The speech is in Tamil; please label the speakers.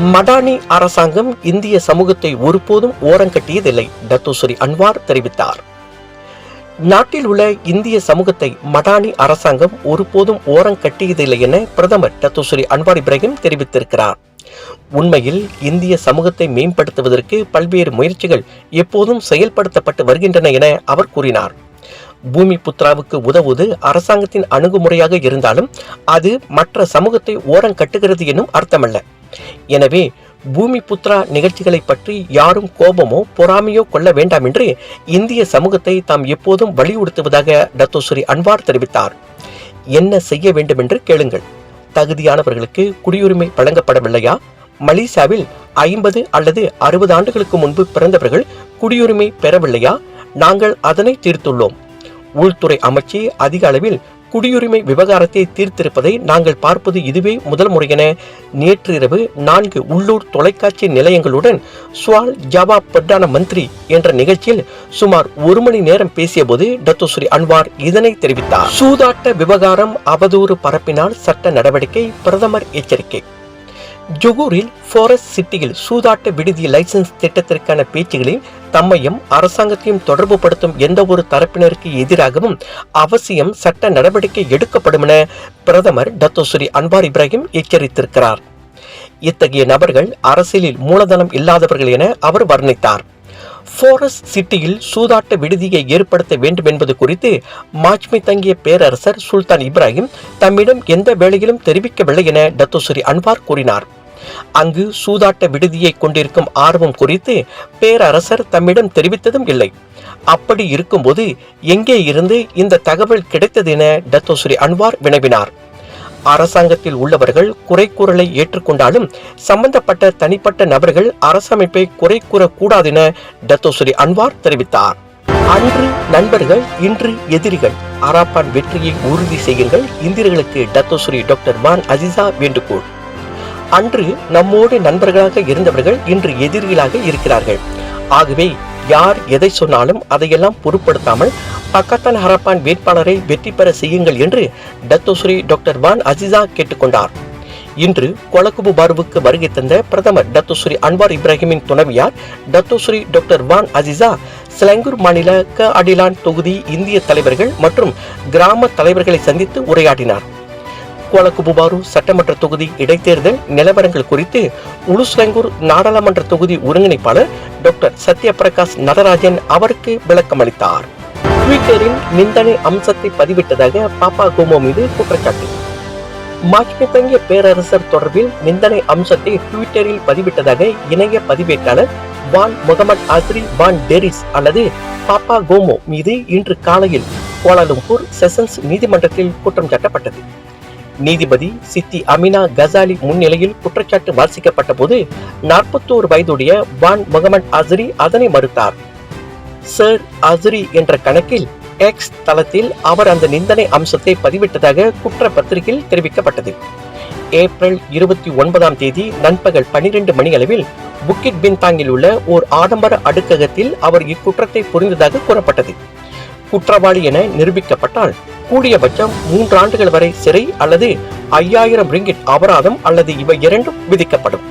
Speaker 1: மடானி அரசாங்கம் இந்திய சமூகத்தை ஒருபோதும் ஓரங்கட்டியதில்லை டத்தோஸ்ரீ அன்வார் தெரிவித்தார். நாட்டில் உள்ள இந்திய சமூகத்தை மடானி அரசாங்கம் ஒருபோதும் ஓரங்கட்டியதில்லை என பிரதமர் டத்தோஸ்ரீ அன்வார் இப்ராஹிம் தெரிவித்திருக்கிறார். உண்மையில் இந்திய சமூகத்தை மேம்படுத்துவதற்கு பல்வேறு முயற்சிகள் எப்போதும் செயல்படுத்தப்பட்டு வருகின்றன என அவர் கூறினார். பூமி புத்ராவுக்கு உதவுவது அரசாங்கத்தின் அணுகுமுறையாக இருந்தாலும் அது மற்ற சமூகத்தை ஓரம் கட்டுகிறது எனும் அர்த்தமல்ல. எனவே பூமி புத்ரா நிகழ்ச்சிகளை பற்றி யாரும் கோபமோ பொறாமையோ கொள்ள வேண்டாம் என்று இந்திய சமூகத்தை தாம் எப்போதும் வலியுறுத்துவதாக டத்தோஸ்ரீ அன்வார் தெரிவித்தார். என்ன செய்ய வேண்டும் என்று கேளுங்கள். தகுதியானவர்களுக்கு குடியுரிமை வழங்கப்படவில்லையா? மலேசியாவில் ஐம்பது அல்லது அறுபது ஆண்டுகளுக்கு முன்பு பிறந்தவர்கள் குடியுரிமை பெறவில்லையா? நாங்கள் அதனை தீர்த்துள்ளோம். உள்துறை அமைச்சு அதிக அளவில் குடியுரிமை விவகாரத்தை தீர்த்திருப்பதை நாங்கள் பார்ப்பது இதுவே முதல் முறை என நேற்றிரவு நான்கு உள்ளூர் தொலைக்காட்சி நிலையங்களுடன் சுவால் ஜவா பிரதான மந்திரி என்ற நிகழ்ச்சியில் சுமார் ஒரு மணி நேரம் பேசியபோது டத்தோஸ்ரீ அன்வார் இதனை தெரிவித்தார். சூதாட்ட விவகாரம் அவதூறு பரப்பினால் சட்ட நடவடிக்கை பிரதமர் எச்சரிக்கை. ஜொகூரில் ஃபாரஸ்ட் சிட்டியில் சூதாட்ட விடுதி லைசன்ஸ் திட்டத்திற்கான பேச்சுகளில் தம்மையும் அரசாங்கத்தையும் தொடர்பு படுத்தும் எந்த ஒரு தரப்பினருக்கு எதிராகவும் அவசியம் சட்ட நடவடிக்கை எடுக்கப்படும் என பிரதமர் டத்தோஸ்ரீ அன்வார் இப்ராஹிம் எச்சரித்திருக்கிறார். இத்தகைய நபர்கள் அரசியலில் மூலதனம் இல்லாதவர்கள் என அவர் வர்ணித்தார். ஃபோரஸ்ட் சிட்டியில் சூதாட்ட விடுதியை ஏற்படுத்த வேண்டும் என்பது குறித்து மாட்சிமை தங்கிய பேரரசர் சுல்தான் இப்ராஹிம் தம்மிடம் எந்த வேளையிலும் தெரிவிக்கவில்லை என டத்தோஸ்ரீ அன்வார் கூறினார். அங்கு சூதாட்ட விடுதியை கொண்டிருக்கும் ஆர்வம் குறித்து பேரரசர் தம்மிடம் தெரிவித்ததும் இல்லை. அப்படி இருக்கும்போது எங்கே இருந்து இந்த தகவல் கிடைத்தது என டத்தோஸ்ரீ அன்வார் வினவினார். அரசாங்கத்தில் உள்ளவர்கள் குறை கூறலை ஏற்றுக்கொண்டாலும் சம்பந்தப்பட்ட தனிப்பட்ட நபர்கள் அரசமைப்பை குறை கூறக்கூடாது என டத்தோஸ்ரீ அன்வார் தெரிவித்தார். அன்று நண்பர்கள் இன்று எதிரிகள் அராப்பான் வெற்றியை உறுதி செய்யுங்கள். இந்தியர்களுக்கு டத்தோஸ்ரீ டாக்டர் வான் அசிசா வேண்டுகோள். அன்று நம்மோடு நண்பர்களாக இருந்தவர்கள் இன்று எதிரிகளாக இருக்கிறார்கள். ஆகவே யார் எதை சொன்னாலும் அதையெல்லாம் பொருட்படுத்தாமல் பக்கத்தான் ஹரப்பான் வேட்பாளரை வெற்றி பெற செய்யுங்கள் என்று டத்தோஸ்ரீ டாக்டர் வான் அசிசா கேட்டுக்கொண்டார். இன்று கொலகுபு பார்வுக்கு வருகை தந்த பிரதமர் டத்தோஸ்ரீ அன்வார் இப்ராஹிமின் துணைவியார் Datuk Seri doctor Wan Azizah Selangor மாநில க அடிலான் தொகுதி இந்திய தலைவர்கள் மற்றும் கிராம தலைவர்களை சந்தித்து உரையாடினார். கோலகுபுபாரு சட்டமன்ற தொகுதி இடைத்தேர்தல் நிலவரங்கள் குறித்து உலுஸ்லங்கூர் நாடாளுமன்ற தொகுதி ஒருங்கிணைப்பாளர் டாக்டர் சத்யபிரகாஷ் நடராஜன் அவருக்கு விளக்கம் அளித்தார். ட்விட்டரில் நிந்தனை அம்சத்தை பதிவிட்டதாக பாப்பா கோமோ மீது குற்றச்சாட்டு. மாற்றி தங்கிய பேரரசர் தொடர்பில் நிந்தனை அம்சத்தை ட்விட்டரில் பதிவிட்டதாக இணைய பதிவேட்டாளர் வான் முகமது அஸ்ரி வான் டெரிஸ் அல்லது பாப்பா கோமோ மீது இன்று காலையில் கோலாலும்பூர் செஷன்ஸ் நீதிமன்றத்தில் குற்றம் சாட்டப்பட்டது. நீதிபதி சித்தி அமினா கசாலி முன்னிலையில் குற்றச்சாட்டு வாசிக்கப்பட்ட போது நாற்பத்தோரு வயதுடைய வான் முகமது அஸ்ரி அதனை மறுத்தார். சர் அஸ்ரி என்ற கணக்கில் எக்ஸ் தளத்தில் அவர் அந்த நிந்தனை அம்சத்தை பதிவிட்டதாக குற்றப்பத்திரிகையில் தெரிவிக்கப்பட்டது. ஏப்ரல் இருபத்தி ஒன்பதாம் தேதி நண்பகல் பனிரெண்டு மணி அளவில் புக்கிட் பின்தாங்கில் உள்ள ஓர் ஆடம்பர அடுக்ககத்தில் அவர் இக்குற்றத்தை புரிந்ததாக கூறப்பட்டது. குற்றவாளி என நிரூபிக்கப்பட்டால் கூடியபட்சம் மூன்று ஆண்டுகள் வரை சிறை அல்லது ஐயாயிரம் ரிங்கிட் அபராதம் அல்லது இவை இரண்டும் விதிக்கப்படும்.